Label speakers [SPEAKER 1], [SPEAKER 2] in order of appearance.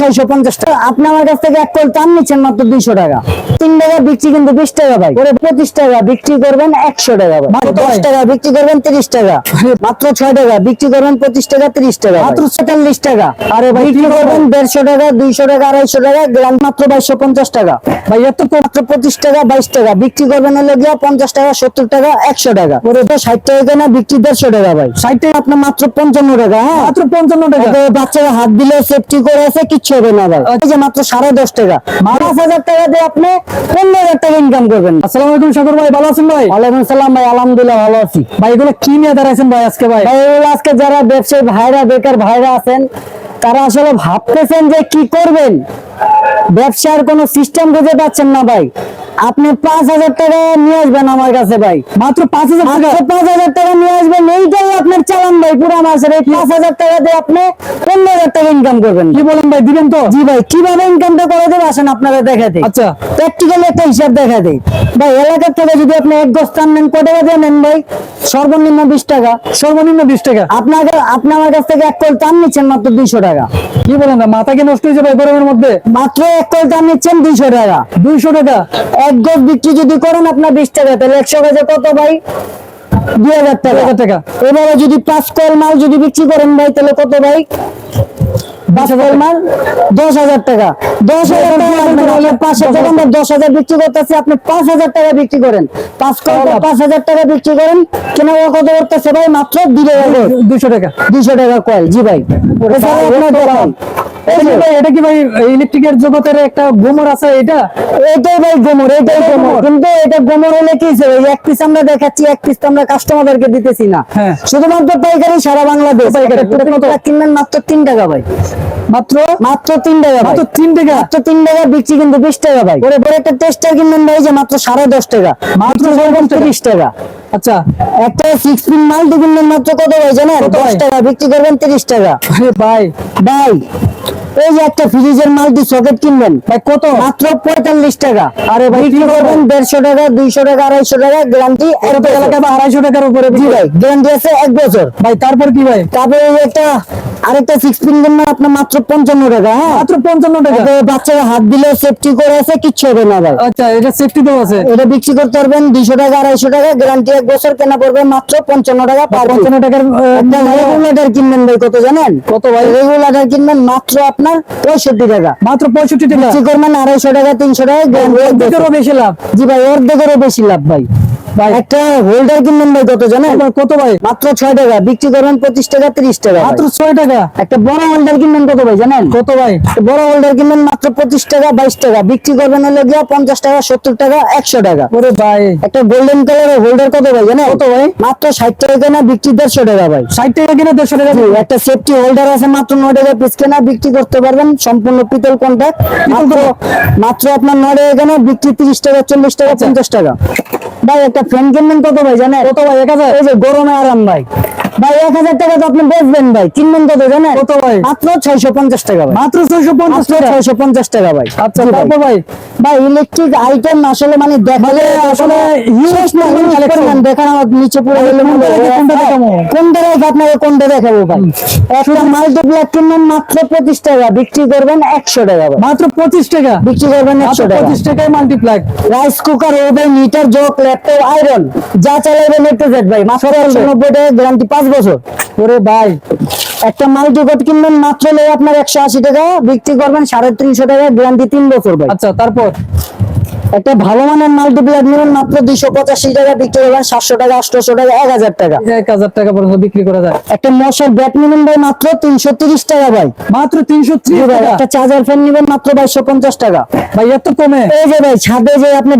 [SPEAKER 1] ছয়শো পঞ্চাশ টাকা। আপনি আমার কাছ থেকে এক কল তার নিচ্ছেন মাত্র দুইশো টাকা। টাকা বিক্রি কিন্তু বিশ টাকা ভাই। করে পঁচিশ টাকা বিক্রি করবেন একশো টাকা ভাই। দশ টাকা বিক্রি করবেন তিরিশ টাকা। মাত্র ছয় টাকা বিক্রি করবেন পঁচিশ টাকা তিরিশ টাকা মাত্র চল্লিশ টাকা। আরে ভাই বিক্রি করবেন দেড়শো টাকা দুইশো টাকা আড়াইশো টাকা গ্রাম মাত্র বাইশশো পঞ্চাশ টাকা।
[SPEAKER 2] ভাই এত
[SPEAKER 1] মাত্র পঁচিশ টাকা বাইশ টাকা। বিক্রি করবেন হলে গিয়া পঞ্চাশ টাকা সত্তর টাকা একশো টাকা। ওরে তো ষাট টাকা কেনা বিক্রি দেড়শো টাকা ভাই। ষাট টাকা আপনার মাত্র পঞ্চান্ন টাকা হ্যাঁ?
[SPEAKER 2] মাত্র পঞ্চান্ন টাকা।
[SPEAKER 1] বাচ্চারা হাত দিলে সেফটি করে আছে কিচ্ছু হবে না ভাই। এই যে মাত্র সাড়ে দশ টাকা। পাঁচ হাজার টাকা দিয়ে আপনি পনেরো হাজার টাকা ইনকাম করবেন।
[SPEAKER 2] আসসালামু আলাইকুম সাগর ভাই ভালো আছেন ভাই?
[SPEAKER 1] ওয়ালাইকুম সালাম ভাই আলহামদুলিল্লাহ ভালো আছি।
[SPEAKER 2] ভাই এগুলো কি নিয়ে দাঁড়াইছেন ভাই আজকে ভাই?
[SPEAKER 1] ভাই আজকে যারা ব্যবসায়ী ভাইরা বেকার ভাইরা আছেন তারা আসলে ভাবতেছেন যে কি করবেন? ব্যবসার কোনো সিস্টেম খুঁজে পাচ্ছেন না ভাই। আপনি পাঁচ হাজার টাকা নিয়ে আসবেন আমার কাছে ভাই।
[SPEAKER 2] মাত্র পাঁচ হাজার টাকা?
[SPEAKER 1] পাঁচ হাজার টাকা নিয়ে আসবেন এইটাই আপনার চালান ভাই পুরো মাসের। এই পাঁচ হাজার টাকা দিয়ে আপনি পনেরো হাজার টাকা ইনকাম করবেন।
[SPEAKER 2] কি বলেন ভাই দিবেন তো?
[SPEAKER 1] জি ভাই কীভাবে ইনকামটা করে দেবে আসেন আপনারা দেখাতে
[SPEAKER 2] আচ্ছা।
[SPEAKER 1] প্র্যাকটিক্যালি একটা হিসাব দেখা দেয় ভাই এলাকার থেকে যদি আপনি এক গজ টান নেন কত টাকা দিয়ে নেন ভাই? সর্বনিম্ন বিশ টাকা।
[SPEAKER 2] সর্বনিম্ন বিশ টাকা?
[SPEAKER 1] আপনাকে আপনি আমার কাছ থেকে এক কল টান নিচ্ছেন মাত্র দুইশো টাকা।
[SPEAKER 2] কি বলেন না মাথা কি নষ্ট হয়েছে ভাই গরমের মধ্যে?
[SPEAKER 1] মাত্র এক কল টান নিচ্ছেন দুইশো টাকা।
[SPEAKER 2] দুইশো টাকা?
[SPEAKER 1] এক গজ বিক্রি যদি করেন আপনার বিশ টাকা তাহলে একশো গজে কত ভাই? দুই হাজার টাকা। এবারে যদি পাঁচ কল মাল যদি বিক্রি করেন ভাই তাহলে কত ভাই? পাঁচ মাল দশ হাজার টাকা। দশ হাজার টাকা আপনার হলে আমরা দশ হাজার বিক্রি করতেছি আপনি পাঁচ হাজার টাকা বিক্রি করেন। পাঁচ পাঁচ হাজার টাকা বিক্রি করেন কেনা কত করতেছে ভাই? মাত্র দুই টাকা
[SPEAKER 2] দুইশো টাকা।
[SPEAKER 1] দুইশো টাকা কয়েল জি ভাই। আপনার দোকান।
[SPEAKER 2] এটা কি ভাই এটা কি ভাই ইলেকট্রিকের জগতের একটা গোমর আছে এটা?
[SPEAKER 1] এটাই ভাই গোমর এটাই গোমর। কিন্তু এটা গোমর হলে কি এক পিস আমরা দেখাচ্ছি এক পিস তো আমরা কাস্টমারদেরকে দিতেছি না।
[SPEAKER 2] হ্যাঁ।
[SPEAKER 1] শুধুমাত্র পাইকারি সারা বাংলাদেশ। কিনবেন মাত্র তিন টাকা ভাই।
[SPEAKER 2] মাত্র?
[SPEAKER 1] মাত্র তিন টাকা
[SPEAKER 2] মাত্র তিন টাকা?
[SPEAKER 1] মাত্র তিন টাকা বিক্রি কিন্তু বিশ টাকা ভাই। ওরে পরে একটা টেস্টার কিনবেন ভাই যে মাত্র সাড়ে দশ টাকা। মাত্র তিরিশ টাকা।
[SPEAKER 2] আচ্ছা।
[SPEAKER 1] একটা সিক্স পিন কিনবেন মাত্র কত ভাই জানেন? দশ টাকা বিক্রি করবেন তিরিশ টাকা।
[SPEAKER 2] ভাই।
[SPEAKER 1] ভাই এই যে একটা ফ্রিজের মাল্টি সকেট কিনবেন।
[SPEAKER 2] ভাই কত?
[SPEAKER 1] মাত্র পঁয়তাল্লিশ টাকা।
[SPEAKER 2] আরে ভাই, কি
[SPEAKER 1] করবেন দেড়শো টাকা দুইশো টাকা আড়াইশো টাকা গ্যারান্টি
[SPEAKER 2] আড়াইশো টাকার উপরে
[SPEAKER 1] ভাই গ্যারান্টি আছে এক বছর।
[SPEAKER 2] ভাই তারপর কি ভাই?
[SPEAKER 1] তারপরে একটা আরেকটা সিক্স পিন কিনবেন আপনার মাত্র পঞ্চান্ন টাকা হ্যাঁ?
[SPEAKER 2] মাত্র পঞ্চান্ন টাকা।
[SPEAKER 1] বাচ্চারা হাত দিলে সেফটি করে আছে কিচ্ছু হবে না ভাই।
[SPEAKER 2] আচ্ছা এটা সেফটি তো আছে?
[SPEAKER 1] এটা বিক্রি করতে পারবেন দুইশো টাকা আড়াইশো টাকা গ্যারান্টি এক বছর কেনা পড়বে মাত্র পঞ্চান্ন টাকা
[SPEAKER 2] পঞ্চান্ন টাকার
[SPEAKER 1] রেগুলেটর কিনবেন ভাই কত জানেন?
[SPEAKER 2] কত ভাই?
[SPEAKER 1] রেগুলেটর কিনবেন মাত্র আপনার পঁয়ষট্টি টাকা।
[SPEAKER 2] মাত্র পঁয়ষট্টি টাকা?
[SPEAKER 1] বিক্রি করবেন আড়াইশো টাকা তিনশো টাকা।
[SPEAKER 2] বেশি লাভ।
[SPEAKER 1] জি ভাই অর্ধেকেরও বেশি লাভ ভাই।
[SPEAKER 2] ভাই।
[SPEAKER 1] একটা হোল্ডার কিনবেন ভাই কত জানেন?
[SPEAKER 2] কত ভাই?
[SPEAKER 1] মাত্র ছয় টাকা বিক্রি করবেন পঁচিশ টাকা তিরিশ টাকা
[SPEAKER 2] মাত্র ছয় টাকা?
[SPEAKER 1] একটা বড় হোল্ডার কিনবেন কত ভাই জানেন?
[SPEAKER 2] কত ভাই?
[SPEAKER 1] বড় হোল্ডার কিনবেন মাত্র পঁচিশ টাকা বাইশ টাকা। বিক্রি করবেন হলে গিয়া পঞ্চাশ টাকা সত্তর টাকা একশো টাকা।
[SPEAKER 2] ওরে ভাই।
[SPEAKER 1] একটা গোল্ডেন কালারের হোল্ডার কত ভাই জানেন?
[SPEAKER 2] কত ভাই?
[SPEAKER 1] মাত্র ষাট টাকা কেনা বিক্রি দেড়শো টাকা ভাই।
[SPEAKER 2] ষাট টাকা কিনা দেড়শো টাকা
[SPEAKER 1] একটা সেফটি হোল্ডার আছে মাত্র নয় টাকা পিস কেনা বিক্রি করতে পারবেন সম্পূর্ণ পিতল কন্ট্যাক্ট মাত্র মাত্র আপনার নয় টাকা কেনা বিক্রি তিরিশ টাকা চল্লিশ টাকা পঞ্চাশ টাকা। ভাই একটা ফ্যান কিনবেন কত ভাই জানেন?
[SPEAKER 2] কত ভাই এক হাজার?
[SPEAKER 1] এই যে গরমে আরাম ভাই। ভাই এক হাজার টাকা তো আপনি বেচবেন ভাই কিনবেন কত জানেন?
[SPEAKER 2] কত ভাই?
[SPEAKER 1] মাত্র ছয়শো পঞ্চাশ টাকা ভাই।
[SPEAKER 2] মাত্র ছয়শো পঞ্চাশ টাকা?
[SPEAKER 1] ছয়শো পঞ্চাশ টাকা ভাই।
[SPEAKER 2] আচ্ছা
[SPEAKER 1] ভাই।
[SPEAKER 2] তারপর ভাই?
[SPEAKER 1] ভাই ইলেকট্রিক আইটেম আসলে মানে দেখালে আসলে শেষ না huge পরিমাণ দেখার আমার নিচে পুরো মনে হয়,
[SPEAKER 2] কোনটা দেখাবো?
[SPEAKER 1] আপনাকে কোনটা দেখাবো ভাই? একটা মাল্টিপ্লাক কিনবেন মাত্র পঁচিশ টাকা বিক্রি করবেন একশো টাকা ভাই।
[SPEAKER 2] মাত্র পঁচিশ টাকা?
[SPEAKER 1] বিক্রি করবেন একশো টাকা।
[SPEAKER 2] পঁচিশ টাকায় multiplug
[SPEAKER 1] rice cooker oven heater jug laptop iron যা চালাবেন একটু জেট ভাই মাত্র একশো নব্বই টাকা গ্যারান্টি পাঁচ বছর।
[SPEAKER 2] ওরে ভাই
[SPEAKER 1] একটা কিনবেন মাত্র আপনার একশো আশি টাকা বিক্রি করবেন সাড়ে তিনশো টাকা গ্যারান্টি তিন বছর ভাই।
[SPEAKER 2] আচ্ছা তারপর?
[SPEAKER 1] একটা ভালো মানের নেবেন মাত্র দুইশো পঁচাশি টাকা বিক্রি করবেন সাতশো টাকা আটশো টাকা এক হাজার টাকা।
[SPEAKER 2] এক হাজার টাকা পর্যন্ত বিক্রি করা যায়।
[SPEAKER 1] একটা মশার ব্যাট নেবেন ভাই মাত্র তিনশো তিরিশ টাকা ভাই।
[SPEAKER 2] মাত্র তিনশো
[SPEAKER 1] একটা চার্জার ফ্যান নেবেন মাত্র বাইশশো পঞ্চাশ টাকা।
[SPEAKER 2] ভাই এত কমে?
[SPEAKER 1] এই যে ভাই ছাদে যে আপনি